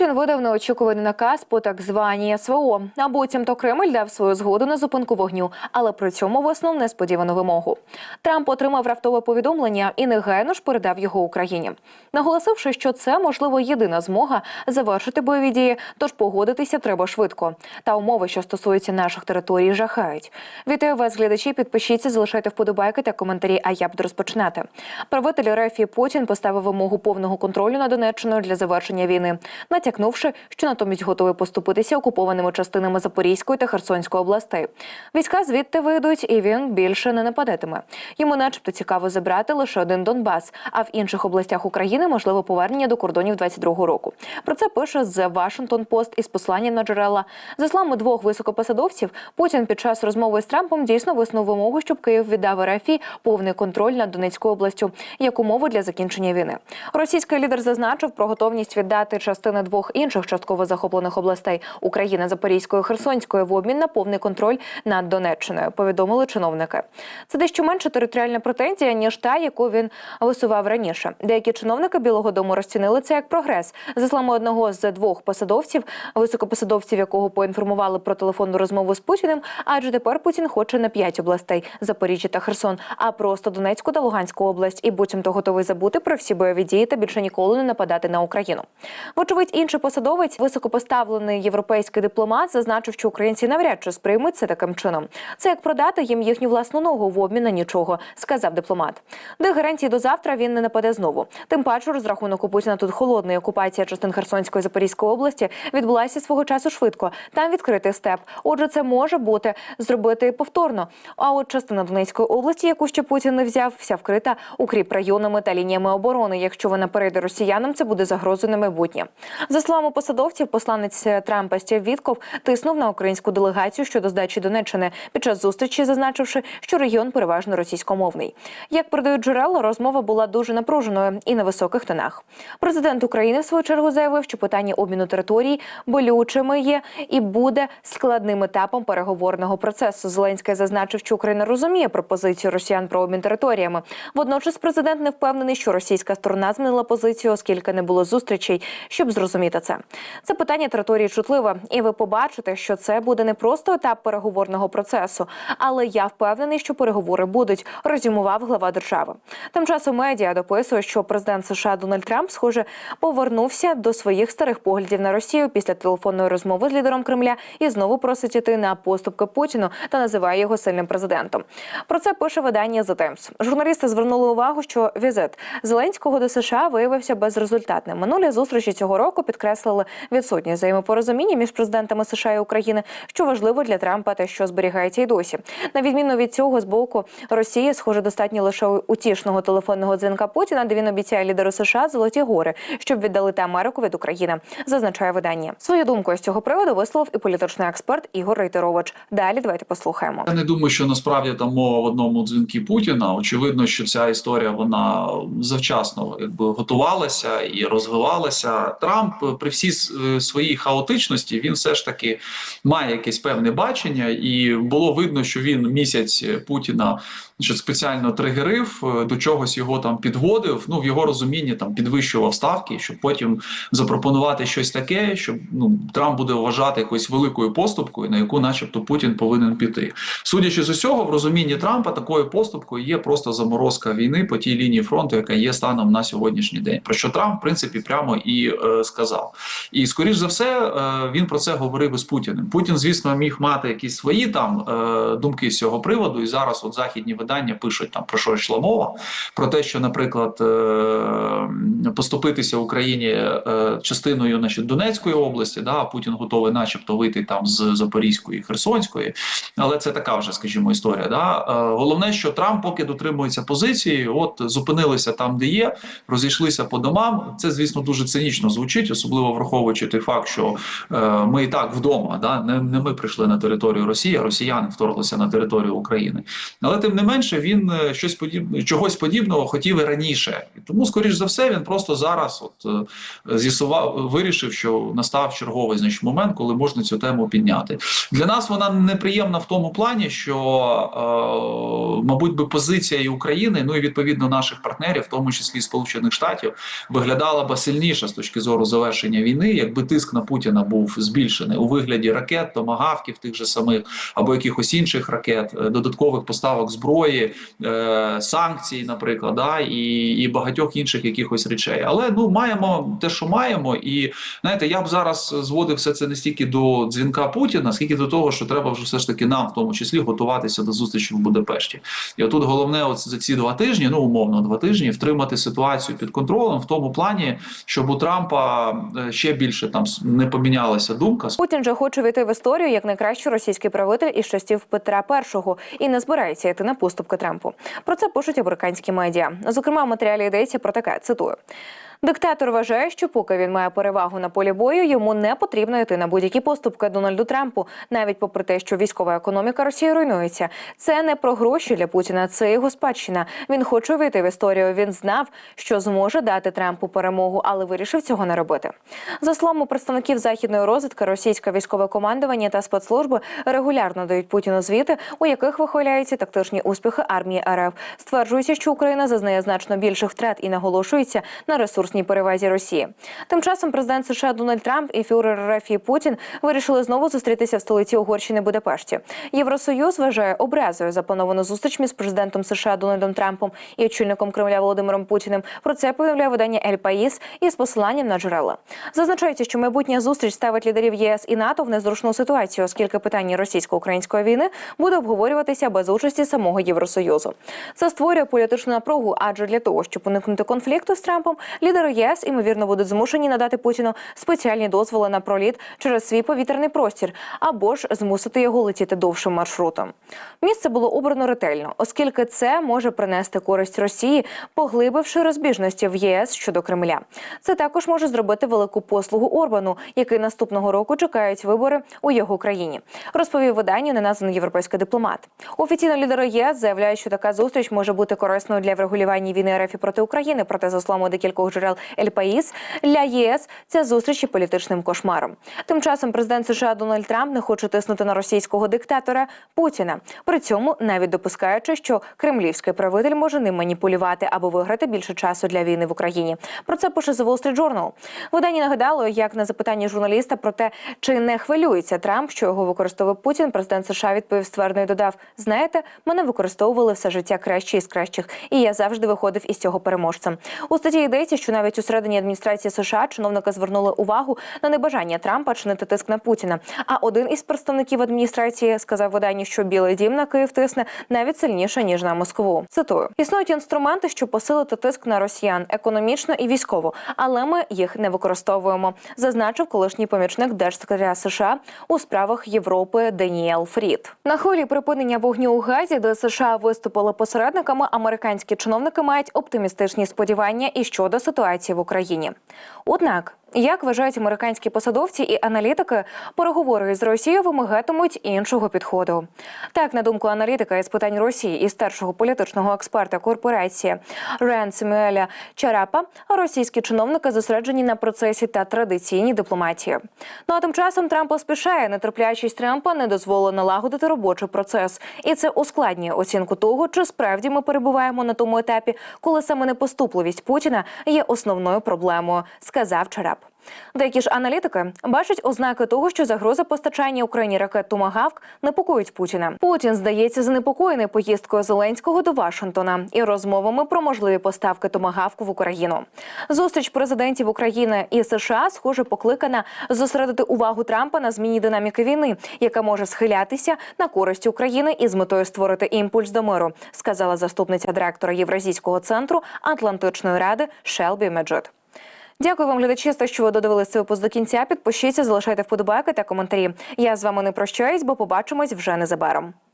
Путін видав неочікуваний наказ по так званій СВО. А буцімто Кремль дав свою згоду на зупинку вогню, але при цьому в виснув несподівану вимогу. Трамп отримав раптове повідомлення і негайно ж передав його Україні, наголосивши, що це можливо єдина змога завершити бойові дії, тож погодитися треба швидко. Та умови, що стосуються наших територій, жахають. Вітаю вас, глядачі. Підпишіться, залишайте вподобайки та коментарі. А я буду розпочинати. Правитель РФ Путін поставив вимогу повного контролю над Донеччиною для завершення війни, натякнувши, що натомість готовий поступитися окупованими частинами Запорізької та Херсонської областей. Війська звідти вийдуть, і він більше не нападатиме. Йому, начебто, цікаво забрати лише один Донбас, а в інших областях України можливо повернення до кордонів 22-го року. Про це пише The Washington Post із посланням на джерела. За словами двох високопосадовців, Путін під час розмови з Трампом дійсно виснув вимогу, щоб Київ віддав РФ повний контроль над Донецькою областю як умову для закінчення війни. Російський лідер зазначив про готовність віддати частини двох інших частково захоплених областей України Запорізької Херсонської в обмін на повний контроль над Донеччиною. Повідомили чиновники. Це дещо менша територіальна претензія ніж та, яку він висував раніше. Деякі чиновники Білого Дому розцінили це як прогрес. За словами одного з двох посадовців, високопосадовців, якого поінформували про телефонну розмову з Путіним, адже тепер Путін хоче не п'ять областей Запоріжжя та Херсон, а просто Донецьку та Луганську область, і буцімто готовий забути про всі бойові дії та більше ніколи не нападати на Україну. Вочевидь, інший посадовець, високопоставлений європейський дипломат, зазначив, що українці навряд чи сприймуть це таким чином. Це як продати їм їхню власну ногу в обмін на нічого, сказав дипломат. Де гарантії до завтра він не нападе знову. Тим паче розрахунок у Путіна тут холодний. Окупація частин Херсонської Запорізької області відбулася свого часу швидко. Там відкритий степ. Отже, це може бути зробити повторно. А от частина Донецької області, яку ще Путін не взяв, вся вкрита укріп районами та лініями оборони. Якщо вона перейде росіянам, це буде загрозою на майбутнє. За словами посадовців, посланець Трампа Стів Вітков тиснув на українську делегацію щодо здачі Донеччини під час зустрічі, зазначивши, що регіон переважно російськомовний. Як передають джерела, розмова була дуже напруженою і на високих тонах. Президент України в свою чергу заявив, що питання обміну територій болючими є і буде складним етапом переговорного процесу. Зеленський зазначив, що Україна розуміє пропозицію росіян про обмін територіями. Водночас президент не впевнений, що російська сторона змінила позицію, оскільки не було зустрічей, щоб зрозуміти це. Це питання території чутливе, і ви побачите, що це буде не просто етап переговорного процесу, але я впевнений, що переговори будуть. Резюмував глава держави. Тим часом медіа дописує, що президент США Дональд Трамп, схоже, повернувся до своїх старих поглядів на Росію після телефонної розмови з лідером Кремля і знову просить іти на поступки Путіну та називає його сильним президентом. Про це пише видання The Times. Журналісти звернули увагу, що візит Зеленського до США виявився безрезультатним. Минулі зустрічі цього року підкреслили відсутність взаємопорозуміння між президентами США і України, що важливо для Трампа, та що зберігається й досі. На відміну від цього, з боку Росії, схоже, достатньо лише утішного телефонного дзвінка Путіна, де він обіцяє лідеру США золоті гори, щоб віддалити Америку від України, зазначає видання. Свою думку з цього приводу висловив і політичний експерт Ігор Рейтерович. Далі давайте послухаємо. Я не думаю, що насправді там мова в одному дзвінки Путіна. Очевидно, що ця історія вона завчасно якби готувалася і розвивалася. Трамп при всій своїй хаотичності він все ж таки має якесь певне бачення, і було видно, що він місяць Путіна що спеціально тригерив, е, до чогось його там підводив. Ну в його розумінні там підвищував ставки, щоб потім запропонувати щось таке, що ну Трамп буде вважати якоюсь великою поступкою, на яку, начебто, Путін повинен піти. Судячи з усього, в розумінні Трампа такою поступкою є просто заморозка війни по тій лінії фронту, яка є станом на сьогоднішній день. Про що Трамп в принципі прямо і е, сказав. І скоріш за все е, він про це говорив із Путіним. Путін, звісно, міг мати якісь свої там е, думки з цього приводу, і зараз от західні видання пишуть там про що йшла мова, про те, що, наприклад, е, поступитися Україні частиною значить, Донецької області, да, Путін готовий, начебто, вийти там з Запорізької Херсонської, але це така вже, скажімо, історія. Да? Головне, що Трамп поки дотримується позиції, от зупинилися там, де є, розійшлися по домам. Це, звісно, дуже цинічно звучить, особливо враховуючи той факт, що е, ми і так вдома, да? не, не ми прийшли на територію Росії, а росіяни вторглися на територію України. Але тим не менше він е, щось подібне, чогось подібного хотів і раніше. І тому, скоріш за все, він просто зараз от е, з'ясував, вирішив, що настав черговий значить, момент, коли можна цю тему підняти. Для нас вона неприємна в тому плані, що, е, мабуть, би позиція і України, ну і відповідно наших партнерів, в тому числі Сполучених Штатів, виглядала б сильніше з точки зору завершення завершення війни, якби тиск на Путіна був збільшений у вигляді ракет, томагавків тих же самих або якихось інших ракет, е, додаткових поставок зброї, е, санкцій, наприклад, да, і, і багатьох інших якихось речей. Але ну маємо те, що маємо, і знаєте, я б зараз зводив все це не стільки до дзвінка Путіна, скільки до того, що треба вже все ж таки нам, в тому числі, готуватися до зустрічі в Будапешті. І отут головне, от за ці два тижні, ну умовно, два тижні, втримати ситуацію під контролем в тому плані, щоб у Трампа е, ще більше там не помінялася думка. Путін же хоче війти в історію як найкращий російський правитель із часів Петра І і не збирається йти на поступки Трампу. Про це пишуть американські медіа. Зокрема, в матеріалі йдеться про таке цитую. Диктатор вважає, що поки він має перевагу на полі бою, йому не потрібно йти на будь-які поступки Дональду Трампу, навіть попри те, що військова економіка Росії руйнується. Це не про гроші для Путіна, це його спадщина. Він хоче війти в історію. Він знав, що зможе дати Трампу перемогу, але вирішив цього не робити. За словами представників західної розвідки, російське військове командування та спецслужби регулярно дають Путіну звіти, у яких вихваляються тактичні успіхи армії РФ. Стверджується, що Україна зазнає значно більших втрат і наголошується на ресурсній перевазі Росії. Тим часом президент США Дональд Трамп і фюрер РФ і Путін вирішили знову зустрітися в столиці Угорщини Будапешті. Євросоюз вважає образою заплановану зустріч між президентом США Дональдом Трампом і очільником Кремля Володимиром Путіним. Про це повідомляє видання Ель Паїс із посиланням на джерела. Зазначається, що майбутня зустріч ставить лідерів єС і НАТО в незручну ситуацію, оскільки питання російсько-української війни буде обговорюватися без участі самого Євросоюзу. Це створює політичну напругу, адже для того, щоб уникнути конфлікту з Трампом, лідери ЄС ймовірно будуть змушені надати Путіну спеціальні дозволи на проліт через свій повітряний простір або ж змусити його летіти довшим маршрутом. Місце було обрано ретельно, оскільки це може принести користь Росії, поглибивши розбіжності в ЄС щодо Кремля. Це також може зробити велику послугу Орбану, який наступного року чекають вибори у його країні. Розповів виданню неназваний європейський дипломат. Офіційно лідери ЄС заявляють, що така зустріч може бути корисною для врегулювання війни РФ проти України. Проте, за словами декількох джерел Ель Паїс, для ЄС ця зустріч є політичним кошмаром. Тим часом президент США Дональд Трамп не хоче тиснути на російського диктатора Путіна. При цьому навіть допускаючи, що кремлівський правитель може ним маніпулювати аби виграти більше часу для війни в Україні. Про це пише The Wall Street Journal. Видання нагадало, як на запитання журналіста про те, чи не хвилюється Трамп, що його використовує Путін. Президент США відповів ствердно і додав: знаєте, мене використовували все життя кращі із кращих, і я завжди виходив із цього переможцем. У статті йдеться, що навіть у середині адміністрації США чиновники звернули увагу на небажання Трампа чинити тиск на Путіна. А один із представників адміністрації сказав виданню, що Білий Дім на Київ тисне навіть сильніше ніж на Москву. Цитую: існують інструменти, щоб посилити тиск на росіян економічно і військово, але ми їх не використовуємо. Зазначив колишній помічник держсекретаря США у справах Європи Деніел Фрід. На хвилі припинення вогню у Газі, де США виступили посередниками, американські чиновники мають оптимістичні сподівання і щодо ситуації в Україні. Однак. Як вважають американські посадовці і аналітики, переговори з Росією вимагатимуть іншого підходу. Так, на думку аналітика із питань Росії і старшого політичного експерта корпорації Рен Семюеля Чарапа, російські чиновники зосереджені на процесі та традиційній дипломатії. Ну а тим часом Трамп поспішає, нетерплячість Трампа не дозволила налагодити робочий процес, і це ускладнює оцінку того, чи справді ми перебуваємо на тому етапі, коли саме непоступливість Путіна є основною проблемою, сказав Чарап. Деякі ж аналітики бачать ознаки того, що загроза постачання Україні ракет Томагавк непокоїть Путіна. Путін здається занепокоєний поїздкою Зеленського до Вашингтона і розмовами про можливі поставки Томагавку в Україну. Зустріч президентів України і США схоже покликана зосередити увагу Трампа на зміні динаміки війни, яка може схилятися на користь України із метою створити імпульс до миру, сказала заступниця директора Євразійського центру Атлантичної ради Шелбі Меджет. Дякую вам, глядачі, за що ви додивилися випуск до кінця. Підпишіться, залишайте вподобайки та коментарі. Я з вами не прощаюсь, бо побачимось вже незабаром.